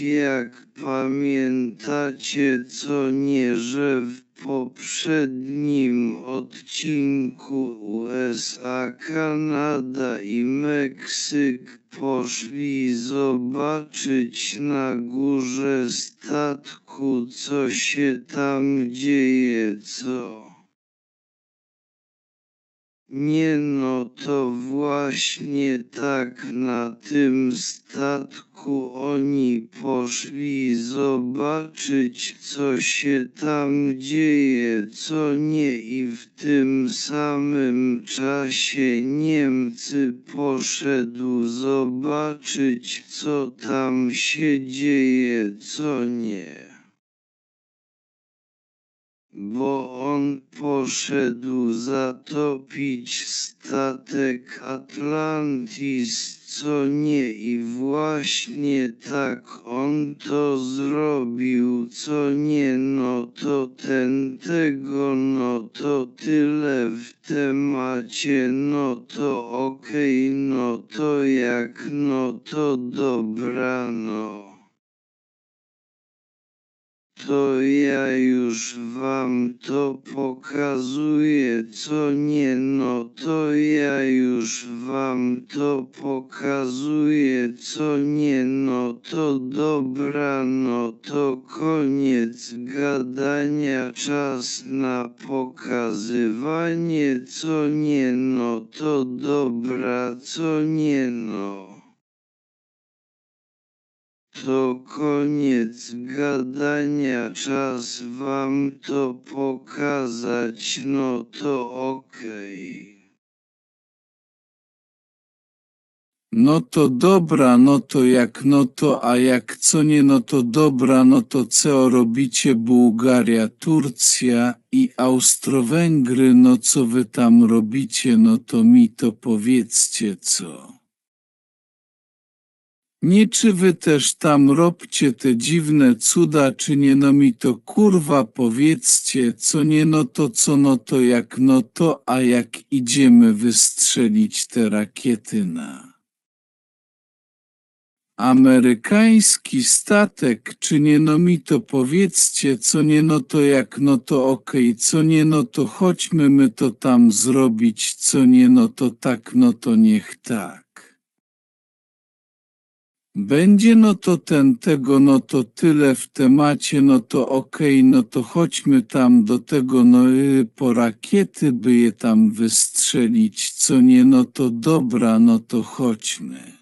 jak pamiętacie, co nie, że w poprzednim odcinku USA, Kanada i Meksyk poszli zobaczyć na górze statku, co się tam dzieje, co. Nie no to właśnie tak na tym statku oni poszli zobaczyć co się tam dzieje co nie. I w tym samym czasie Niemcy poszedł zobaczyć co tam się dzieje co nie bo on poszedł zatopić statek Atlantis, co nie i właśnie tak on to zrobił, co nie no to ten tego no to tyle w temacie, no to okej, okay, no to jak no to dobra no to ja już wam to pokazuję, co nie, no to ja już wam to pokazuję, co nie, no to dobra, no to koniec gadania, czas na pokazywanie, co nie, no to dobra, co nie, no. To koniec gadania, czas wam to pokazać, no to okej. No to dobra, no to jak no to, a jak co nie, no to dobra, no to co robicie Bułgaria, Turcja i Austro-Węgry, no co wy tam robicie, no to mi to powiedzcie co. Nie czy wy też tam robcie te dziwne cuda, czy nie no mi to kurwa powiedzcie, co nie no to co no to jak no to, a jak idziemy wystrzelić te rakiety na amerykański statek, czy nie no mi to powiedzcie, co nie no to jak no to okej, okay, co nie no to chodźmy my to tam zrobić, co nie no to tak no to niech tak. Będzie no to ten tego, no to tyle w temacie, no to okej, okay, no to chodźmy tam do tego, no y, po rakiety by je tam wystrzelić, co nie, no to dobra, no to chodźmy.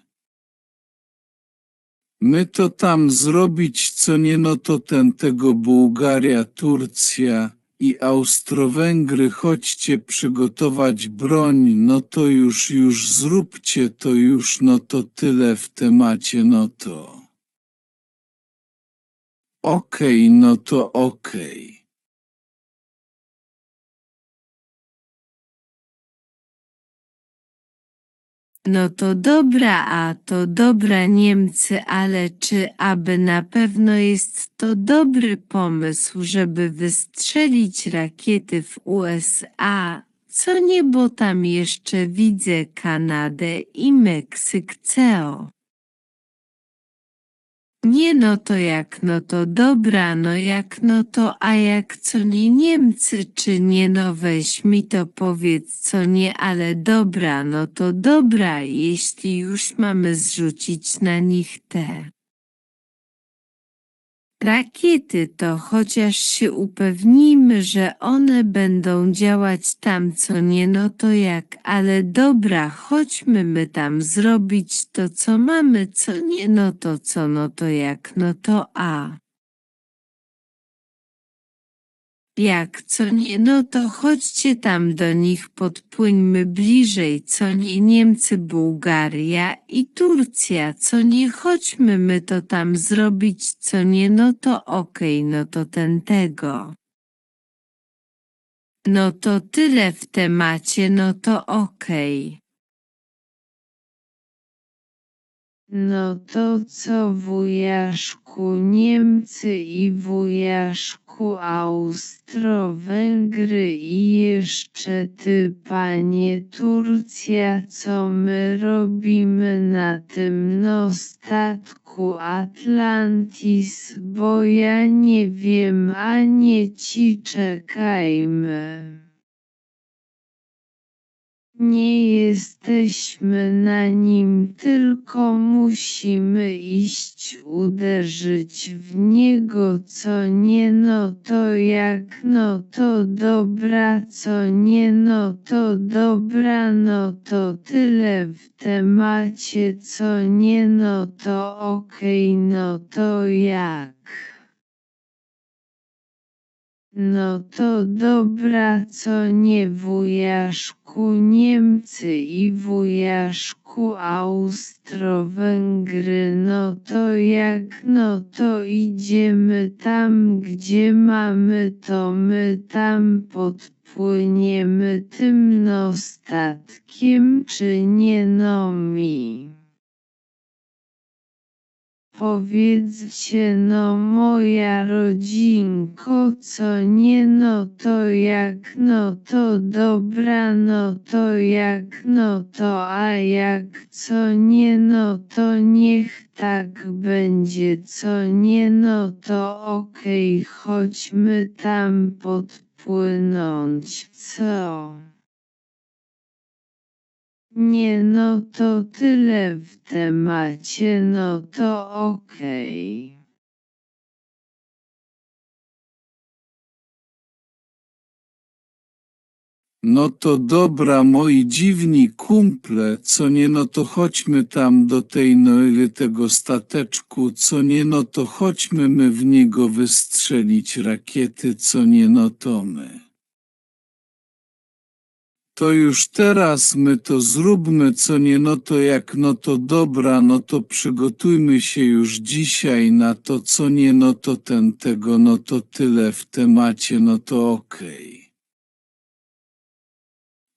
My to tam zrobić, co nie, no to ten tego Bułgaria, Turcja, i Austro-Węgry chodźcie przygotować broń, no to już, już zróbcie to już, no to tyle w temacie, no to. Okej, okay, no to okej. Okay. No to dobra, a to dobra Niemcy, ale czy aby na pewno jest to dobry pomysł, żeby wystrzelić rakiety w USA? Co nie, bo tam jeszcze widzę Kanadę i Meksyk CEO. Nie no to jak no to dobra, no jak no to a jak co nie Niemcy czy nie no weź mi to powiedz co nie ale dobra no to dobra jeśli już mamy zrzucić na nich te rakiety to chociaż się upewnijmy, że one będą działać tam co nie no to jak, ale dobra chodźmy my tam zrobić to co mamy co nie no to co no to jak no to a. Jak co nie, no to chodźcie tam do nich, podpłyńmy bliżej, co nie Niemcy, Bułgaria i Turcja, co nie chodźmy my to tam zrobić, co nie, no to okej, okay, no to ten tego. No to tyle w temacie, no to okej. Okay. No to co wujaszku Niemcy i wujaszku Austro-Węgry i jeszcze ty panie Turcja co my robimy na tym no statku Atlantis bo ja nie wiem a nie ci czekajmy. Nie jesteśmy na nim, tylko musimy iść uderzyć w niego, co nie no to jak no to dobra, co nie no to dobra, no to tyle w temacie, co nie no to okej, no to jak. No to dobra, co nie wujaszku Niemcy i wujaszku Austro-Węgry, no to jak no to idziemy tam, gdzie mamy, to my tam podpłyniemy tym no statkiem, czy nie no mi. Powiedzcie no moja rodzinko, co nie no to jak no to dobra no to jak no to a jak co nie no to niech tak będzie co nie no to okej chodźmy tam podpłynąć co? Nie no to tyle w temacie, no to okej. No to dobra moi dziwni kumple, co nie no to chodźmy tam do tej noily tego stateczku, co nie no to chodźmy my w niego wystrzelić rakiety, co nie no to my. To już teraz my to zróbmy, co nie no to jak no to dobra, no to przygotujmy się już dzisiaj na to, co nie no to ten tego, no to tyle w temacie, no to okej.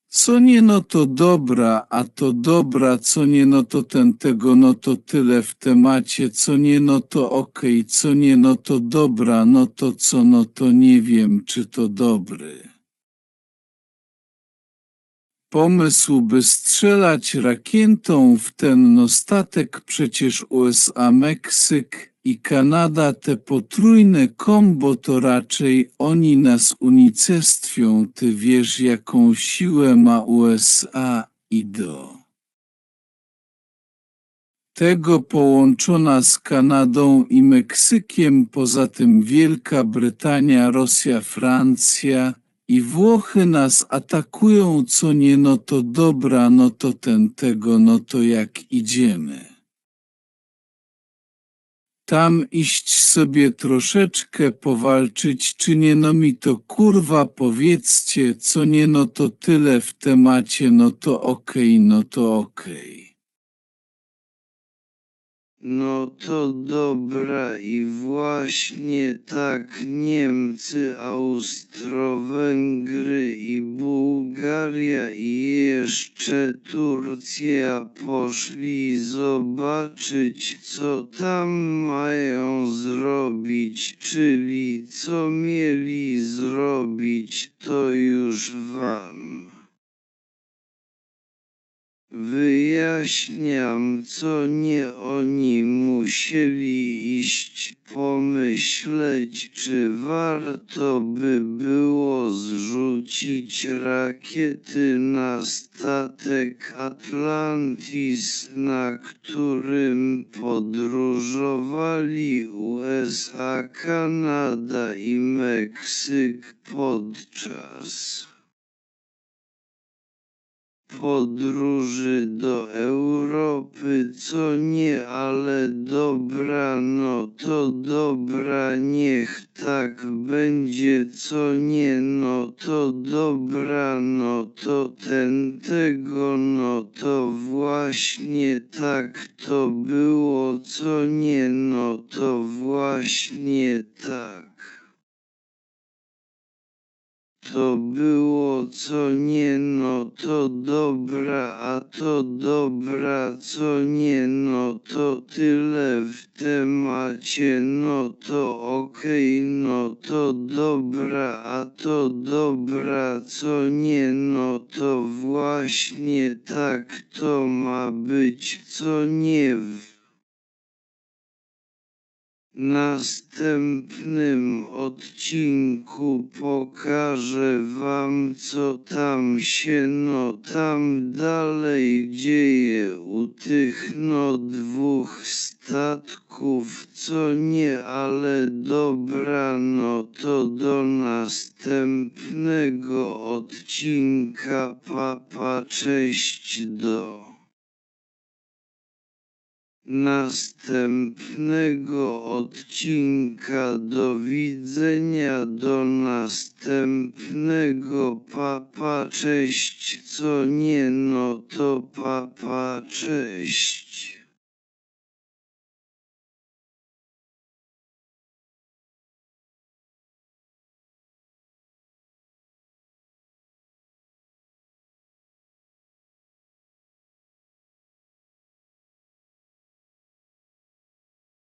Co nie no to dobra, a to dobra, co nie no to ten tego, no to tyle w temacie, co nie no to okej, co nie no to dobra, no to co no to nie wiem, czy to dobry. Pomysł, by strzelać rakietą w ten no statek przecież USA, Meksyk i Kanada. Te potrójne kombo to raczej oni nas unicestwią, ty wiesz jaką siłę ma USA i do tego połączona z Kanadą i Meksykiem, poza tym Wielka Brytania, Rosja, Francja i Włochy nas atakują, co nie no to dobra, no to ten tego, no to jak idziemy. Tam iść sobie troszeczkę powalczyć, czy nie no mi to kurwa powiedzcie, co nie no to tyle w temacie, no to okej, no to okej. No to dobra i właśnie tak Niemcy, Austro-Węgry i Bułgaria i jeszcze Turcja poszli zobaczyć co tam mają zrobić, czyli co mieli zrobić to już wam. Wyjaśniam, co nie oni musieli iść pomyśleć, czy warto by było zrzucić rakiety na statek Atlantis, na którym podróżowali USA, Kanada i Meksyk podczas podróży do Europy, co nie, ale dobra, no to dobra, niech tak będzie, co nie, no to dobra, no to ten tego, no to właśnie tak to było, co nie, no to właśnie tak. To było co nie no to dobra, a to dobra co nie no to tyle w temacie, no to okej, no to dobra, a to dobra co nie no to właśnie tak to ma być co nie w następnym odcinku pokażę wam co tam się no tam dalej dzieje u tych no dwóch statków co nie ale dobra no to do następnego odcinka. Papa cześć do następnego odcinka. Do widzenia do następnego papa cześć co nie no to papa cześć.